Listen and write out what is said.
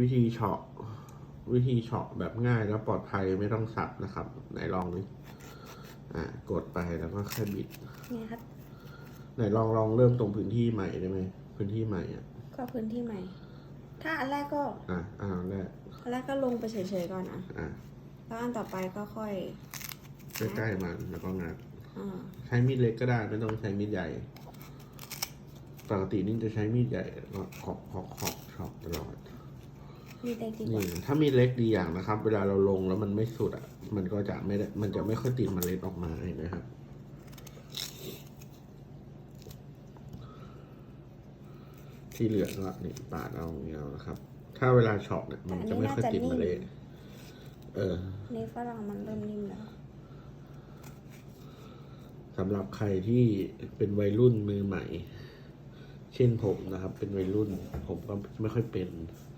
วิธีเฉาะวิธีเฉาะแบบง่ายแล้วปลอดภัยไม่ต้องสับนะครับ ไหนลองดิอ่ากดไปแล้วก็ค่อยบิดเนี่ยครับ ไหนลองลองเริ่มตรงพื้นที่ใหม่ได้ไหมพื้นที่ใหม่อะก็พื้นที่ใหม่ ถ้าอันแรกก็อะอ่าแรกอันแรกก็ลงไปเฉยๆก่อนอะอะแล้วอันต่อไปก็ค่อยใกล้ๆมันแล้วก็งัดอ่าใช้มีดเล็กก็ได้ไม่ต้องใช้มีดใหญ่ปกตินี่จะใช้มีดใหญ่ก็ขอบขอบขอบชอบตลอด มีเด็กดีกนี่ว่าถ้ามีดเล็กดีอย่างนะครับ เวลาเราลงแล้วมันไม่สุดอะ มันก็จะไม่ได้มันจะไม่ค่อยติดเมล็ดออกมาเห็นไหมครับ ที่เหลือก็นี่ปาดเอาอย่างเงี้ยนะครับ ถ้าเวลาเฉาะเนี่ยมันจะไม่ค่อยติดเมล็ดเออนี่ฝรั่งมันเริ่มนิ่มแล้วสำหรับใครที่เป็นวัยรุ่นมือใหม่ เช่นผมนะครับ เป็นวัยรุ่น ผมก็ไม่ค่อยเป็นอ